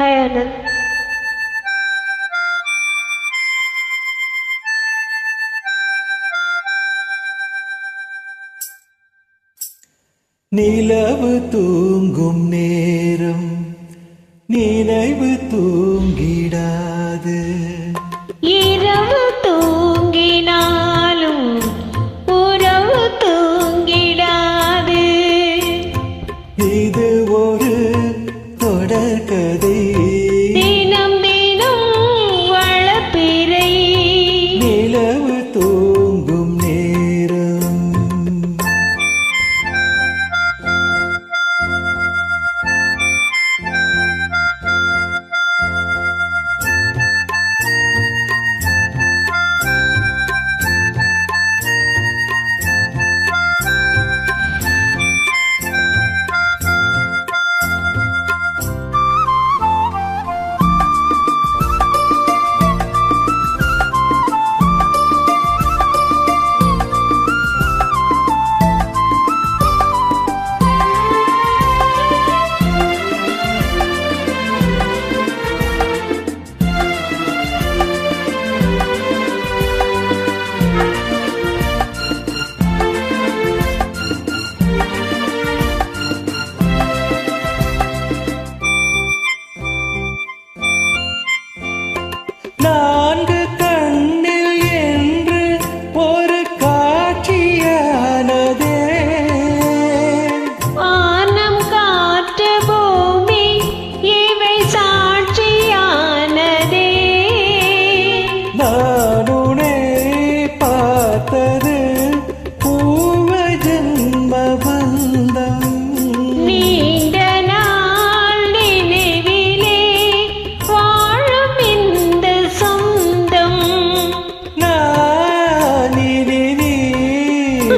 Hi Anand நிலவு தூங்கும் நேரம் நினைவு தூங்கிடாது.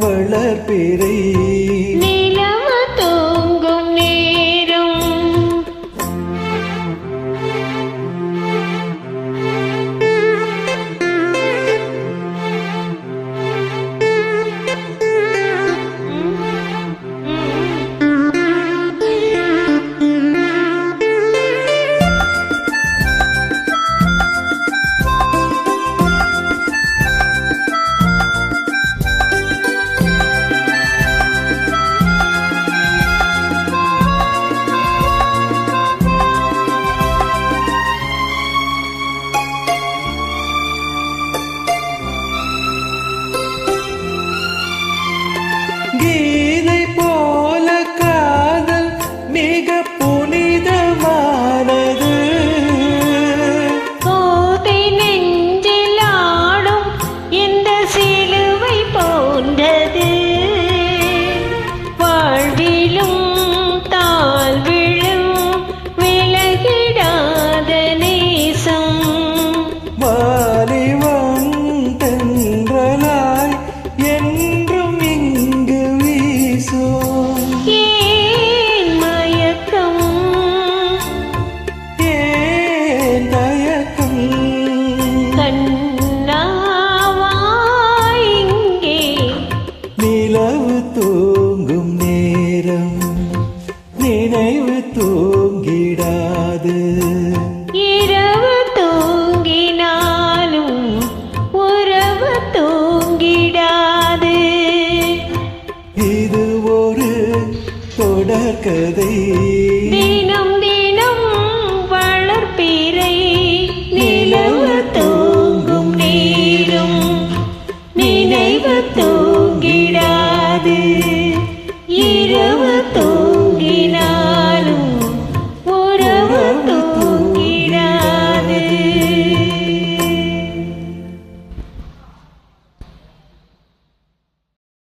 வளர்ப்பிறை நடக்கதை